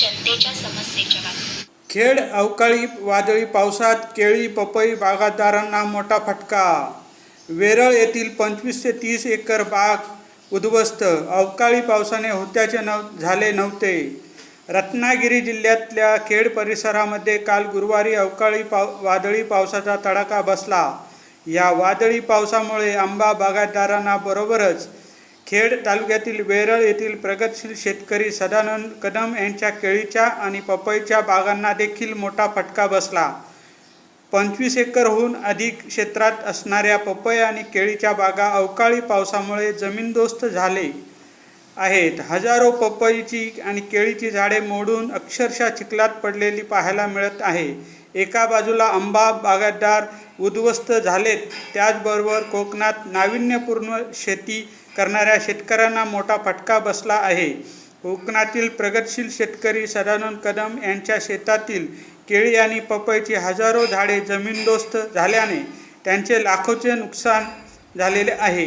जनतेच्या समस्येच्या बातम्या खेड अवकाळी वादळी पावसात केळी पपई बागायतदारांना मोठा फटका. वेरळ येथील पंचवीस ते तीस एकर बाग उद्ध्वस्त. अवकाळी पावसाने होत्याचे नव झाले नव्हते. रत्नागिरी जिल्ह्यातल्या खेड परिसरामध्ये काल गुरुवारी अवकाळी पाव वादळी पावसाचा तडाखा बसला. या वादळी पावसामुळे आंबा बागायतदारांना बरोबरच खेड तालुक्यातील वेरळ येथील प्रगतशील शेतकरी सदानंद कदम यांच्या केळीच्या आणि पपईच्या बागांना देखील मोठा फटका बसला. पंचवीस एकरहून अधिक क्षेत्रात असणाऱ्या पपई आणि केळीच्या बागा अवकाळी पावसामुळे जमीनदोस्त झाले आहेत. हजारो पपईची आणि केळीची झाडे मोडून अक्षरशः चिखलात पडलेली पाहायला मिळत आहे. एका बाजूला आंबा बागायतदार उद्ध्वस्त झालेत. त्याचबरोबर कोकणात नाविन्यपूर्ण शेती करणाऱ्या शेतकऱ्यांना मोठा फटका बसला आहे. कोकणातील प्रगतशील शेतकरी सदानंद कदम यांच्या शेतातील केळी आणि पपईची हजारो झाडे जमीनदोस्त झाल्याने त्यांचे लाखोचे नुकसान झालेले आहे.